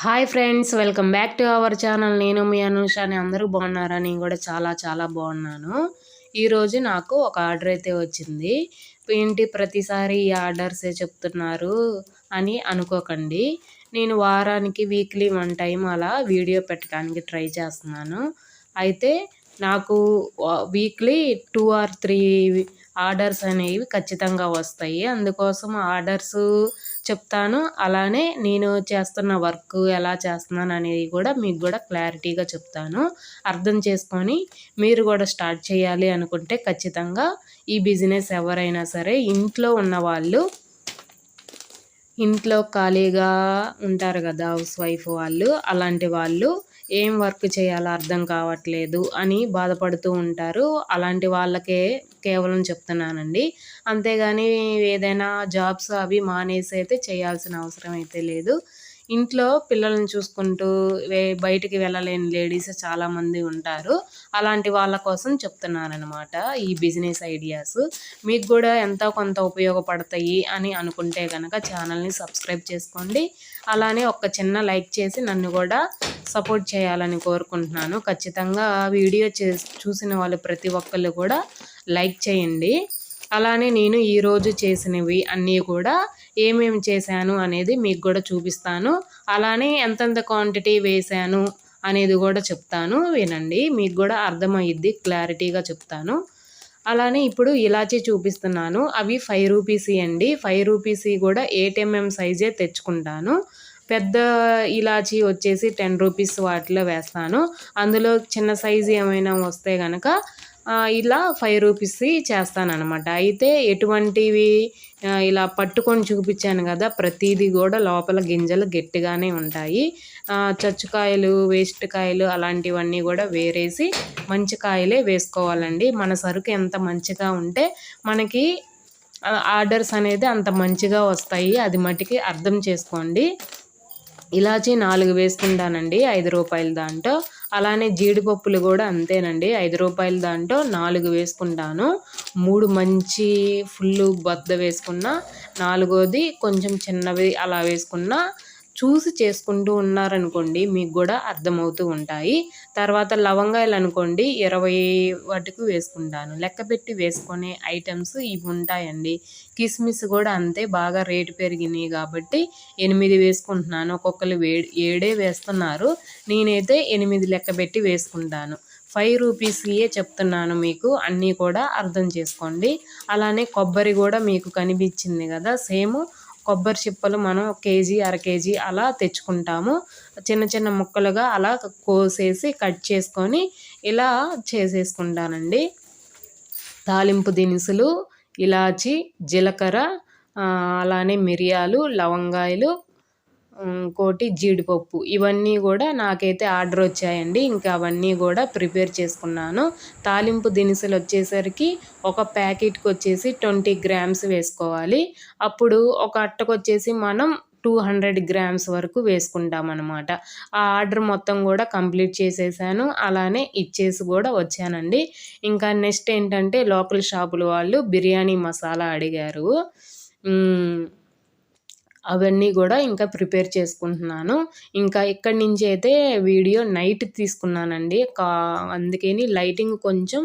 Hi friends welcome back to our channel నేను మీ అనుషాని అందరూ బాగున్నారా? నేను కూడా చాలా చాలా బాగున్నాను. ఈరోజు నాకు ఒక ఆర్డర్ అయితే వచ్చింది. ఏంటి ప్రతిసారి ఈ ఆర్డర్సే చెప్తున్నారు అని అనుకోకండి. నేను వారానికి వీక్లీ వన్ టైం అలా వీడియో పెట్టడానికి ట్రై చేస్తున్నాను. అయితే నాకు weekly two or three orders అనేవి ఖచ్చితంగా వస్తాయి. అందుకోసం ఆర్డర్స్ చెప్తాను. అలానే నేను చేస్తున్న వర్క్ ఎలా చేస్తున్నాను అనేది కూడా మీకు కూడా క్లారిటీగా చెప్తాను. అర్థం చేసుకొని మీరు కూడా స్టార్ట్ చేయాలి అనుకుంటే ఖచ్చితంగా ఈ బిజినెస్ ఎవరైనా సరే ఇంట్లో ఉన్న వాళ్ళు ఇంట్లో ఖాళీగా ఉంటారు కదా హౌస్ వైఫ్ వాళ్ళు అలాంటి వాళ్ళు ఏం వర్క్ చేయాలో అర్థం కావట్లేదు అని బాధపడుతూ ఉంటారు. అలాంటి వాళ్ళకే కేవలం చెప్తున్నానండి. అంతేగాని ఏదైనా జాబ్స్ అవి మానేసి అయితే చేయాల్సిన అవసరం అయితే లేదు. ఇంట్లో పిల్లల్ని చూసుకుంటూ బయటికి వెళ్ళలేని లేడీస్ చాలామంది ఉంటారు. అలాంటి వాళ్ళ కోసం చెప్తున్నానమాట ఈ బిజినెస్ ఐడియాస్. మీకు కూడా ఎంతో కొంత ఉపయోగపడతాయి అని అనుకుంటే కనుక ఛానల్ని సబ్స్క్రైబ్ చేసుకోండి. అలానే ఒక చిన్న లైక్ చేసి నన్ను కూడా సపోర్ట్ చేయాలని కోరుకుంటున్నాను. ఖచ్చితంగా వీడియో చూసిన వాళ్ళు ప్రతి ఒక్కళ్ళు కూడా లైక్ చేయండి. అలానే నేను ఈరోజు చేసినవి అన్నీ కూడా ఏమేమి చేశాను అనేది మీకు కూడా చూపిస్తాను. అలానే ఎంతెంత క్వాంటిటీ వేశాను అనేది కూడా చెప్తాను. వినండి మీకు కూడా అర్థమయ్యిద్ది క్లారిటీగా చెప్తాను. అలానే ఇప్పుడు ఇలాచీ చూపిస్తున్నాను. అవి ఫైవ్ రూపీసీ అండి. ఫైవ్ రూపీసీ కూడా ఎయిట్ ఎంఎం సైజే తెచ్చుకుంటాను. పెద్ద ఇలాచీ వచ్చేసి టెన్ రూపీస్ వాటిలో వేస్తాను. అందులో చిన్న సైజు ఏమైనా వస్తే కనుక ఇలా ఫైవ్ రూపీస్ చేస్తానన్నమాట. అయితే ఎటువంటివి ఇలా పట్టుకొని చూపించాను కదా ప్రతిదీ కూడా లోపల గింజలు గట్టిగానే ఉంటాయి. చచ్చుకాయలు వేస్ట్ కాయలు అలాంటివన్నీ కూడా వేరేసి మంచి కాయలే వేసుకోవాలండి. మన సరుకు ఎంత మంచిగా ఉంటే మనకి ఆర్డర్స్ అనేది అంత మంచిగా వస్తాయి. అది మటుకి అర్థం చేసుకోండి. ఇలాచీ నాలుగు వేసుకుంటానండి ఐదు రూపాయల దాంట్లో. అలానే జీడిపప్పులు కూడా అంతేనండి ఐదు రూపాయల దాంట్లో నాలుగు వేసుకుంటాను. మూడు మంచి ఫుల్ బద్ద వేసుకున్న నాలుగోది కొంచెం చిన్నవి అలా వేసుకున్న చూసి చేసుకుంటూ ఉన్నారనుకోండి మీకు కూడా అర్థమవుతూ ఉంటాయి. తర్వాత లవంగాయలు అనుకోండి ఇరవై వాటికి వేసుకుంటాను. లెక్క పెట్టి వేసుకునే ఐటమ్స్ ఇవి ఉంటాయండి. కిస్మిస్ కూడా అంతే బాగా రేటు పెరిగినాయి కాబట్టి ఎనిమిది వేసుకుంటున్నాను. ఒక్కొక్కరు ఏడే వేస్తున్నారు. నేనైతే ఎనిమిది లెక్క పెట్టి వేసుకుంటాను. ఫైవ్ రూపీస్కియే చెప్తున్నాను మీకు అన్నీ కూడా అర్థం చేసుకోండి. అలానే కొబ్బరి కూడా మీకు కనిపించింది కదా సేమ్ కొబ్బరి చిప్పలు మనం కేజీ అర కేజీ అలా తెచ్చుకుంటాము. చిన్న చిన్న ముక్కలుగా అలా కోసేసి కట్ చేసుకొని ఇలా చేసేసుకుంటానండి. తాలింపు దినుసులు ఇలాచి జీలకర్ర అలానే మిరియాలు లవంగాయలు ఇంకోటి జీడిపప్పు. ఇవన్నీ కూడా నాకైతే ఆర్డర్ వచ్చాయండి. ఇంకా అవన్నీ కూడా ప్రిపేర్ చేసుకున్నాను. తాలింపు దినుసులు వచ్చేసరికి ఒక ప్యాకెట్కి వచ్చేసి ట్వంటీ గ్రామ్స్ వేసుకోవాలి. అప్పుడు ఒక అట్టకు వచ్చేసి మనం టూ హండ్రెడ్ గ్రామ్స్ వరకు వేసుకుంటాం అనమాట ఆ ఆర్డర్ మొత్తం కూడా కంప్లీట్ చేసేసాను. అలానే ఇచ్చేసి కూడా వచ్చానండి. ఇంకా నెక్స్ట్ ఏంటంటే లోకల్ షాపుల వాళ్ళు బిర్యానీ మసాలా అడిగారు. అవన్నీ కూడా ఇంకా ప్రిపేర్ చేసుకుంటున్నాను. ఇంకా ఇక్కడి నుంచి అయితే వీడియో నైట్ తీసుకున్నానండి. కా అందుకని లైటింగ్ కొంచెం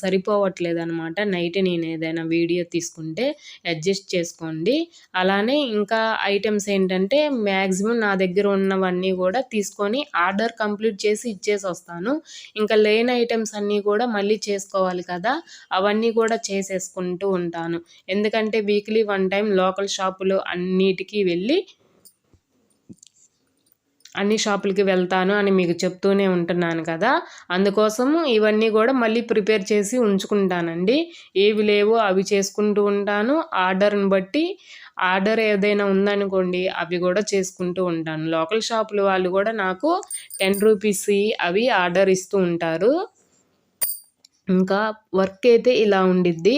సరిపోవట్లేదు అనమాట నైట్ నేను ఏదైనా వీడియో తీసుకుంటే అడ్జస్ట్ చేసుకోండి. అలానే ఇంకా ఐటమ్స్ ఏంటంటే మ్యాక్సిమం నా దగ్గర ఉన్నవన్నీ కూడా తీసుకొని ఆర్డర్ కంప్లీట్ చేసి ఇచ్చేసి వస్తాను ఇంకా లేని ఐటమ్స్ అన్నీ కూడా మళ్ళీ చేసుకోవాలి కదా అవన్నీ కూడా చేసేసుకుంటూ ఉంటాను. ఎందుకంటే వీక్లీ వన్ టైం లోకల్ షాపులు అన్నిటికీ వెళ్ళి అన్ని షాపులకి వెళ్తాను అని మీకు చెప్తూనే ఉంటున్నాను కదా. అందుకోసము ఇవన్నీ కూడా మళ్ళీ ప్రిపేర్ చేసి ఉంచుకుంటానండి. ఏవి లేవో అవి చేసుకుంటూ ఉంటాను. ఆర్డర్ని బట్టి ఆర్డర్ ఏదైనా ఉందనుకోండి అవి కూడా చేసుకుంటూ ఉంటాను. లోకల్ షాపుల వాళ్ళు కూడా నాకు టెన్ రూపీస్ అవి ఆర్డర్ ఇస్తూ ఉంటారు. ఇంకా వర్క్ అయితే ఇలా ఉండిద్ది.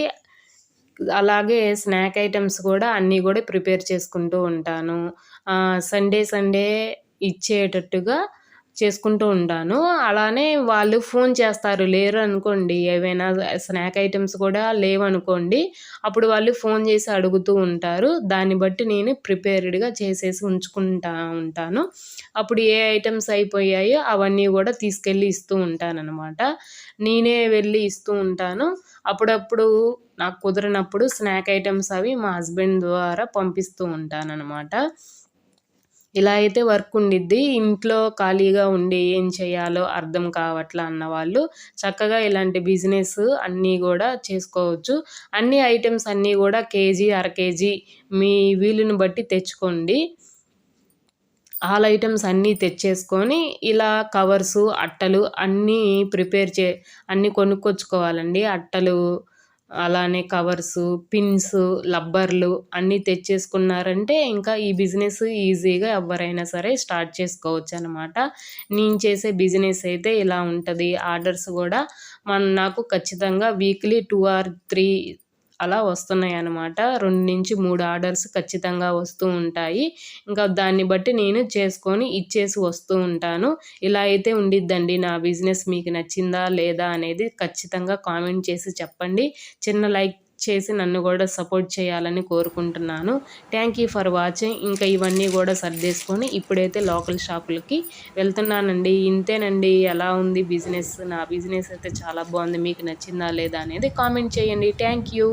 అలాగే స్నాక్ ఐటమ్స్ కూడా అన్నీ కూడా ప్రిపేర్ చేసుకుంటూ ఉంటాను. సండే సండే ఇచ్చేటట్టుగా చేసుకుంటూ ఉంటాను. అలానే వాళ్ళు ఫోన్ చేస్తారు లేరు అనుకోండి ఏవైనా స్నాక్ ఐటమ్స్ కూడా లేవనుకోండి అప్పుడు వాళ్ళు ఫోన్ చేసి అడుగుతూ ఉంటారు. దాన్ని బట్టి నేను ప్రిపేర్డ్గా చేసేసి ఉంచుకుంటా ఉంటాను. అప్పుడు ఏ ఐటమ్స్ అయిపోయాయో అవన్నీ కూడా తీసుకెళ్ళి ఇస్తూ ఉంటానన్నమాట. నేనే వెళ్ళి ఇస్తూ ఉంటాను. అప్పుడప్పుడు నాకు కుదిరినప్పుడు స్నాక్ ఐటమ్స్ అవి మా హస్బెండ్ ద్వారా పంపిస్తూ ఉంటానన్నమాట. ఇలా అయితే వర్క్ ఉండిద్ది. ఇంట్లో ఖాళీగా ఉండి ఏం చేయాలో అర్థం కావట్లా అన్న వాళ్ళు చక్కగా ఇలాంటి బిజినెస్ అన్నీ కూడా చేసుకోవచ్చు. అన్ని ఐటమ్స్ అన్నీ కూడా కేజీ అర కేజీ మీ వీలుని బట్టి తెచ్చుకోండి. ఆల్ ఐటమ్స్ అన్నీ తెచ్చేసుకొని ఇలా కవర్సు అట్టలు అన్నీ ప్రిపేర్ చే అన్నీ కొనుక్కొచ్చుకోవాలండి. అట్టలు అలానే కవర్సు పిన్స్ లబ్బర్లు అన్నీ తెచ్చేసుకున్నారంటే ఇంకా ఈ బిజినెస్ ఈజీగా ఎవరైనా సరే స్టార్ట్ చేసుకోవచ్చు అనమాట నేను చేసే బిజినెస్ అయితే ఇలా ఉంటుంది. ఆర్డర్స్ కూడా మన నాకు ఖచ్చితంగా వీక్లీ టూ ఆర్ త్రీ అలా వస్తున్నాయి అన్నమాట రెండు నుంచి మూడు ఆర్డర్స్ ఖచ్చితంగా వస్తూ ఉంటాయి. ఇంకా దాన్ని బట్టి నేను చేసుకొని ఇచ్చేసి వస్తూ ఉంటాను. ఇలా అయితే ఉండిద్దండి నా బిజినెస్ మీకు నచ్చిందా లేదా అనేది ఖచ్చితంగా కామెంట్ చేసి చెప్పండి. చిన్న లైక్ చేసి నన్ను కూడా సపోర్ట్ చేయాలని కోరుకుంటున్నాను. థ్యాంక్ యూ ఫర్ వాచింగ్ ఇంకా ఇవన్నీ కూడా సర్దేసుకొని ఇప్పుడైతే లోకల్ షాపులకి వెళ్తున్నానండి. ఇంతేనండి ఎలా ఉంది బిజినెస్ నా బిజినెస్ అయితే చాలా బాగుంది. మీకు నచ్చిందా లేదా అనేది కామెంట్ చేయండి. Thank you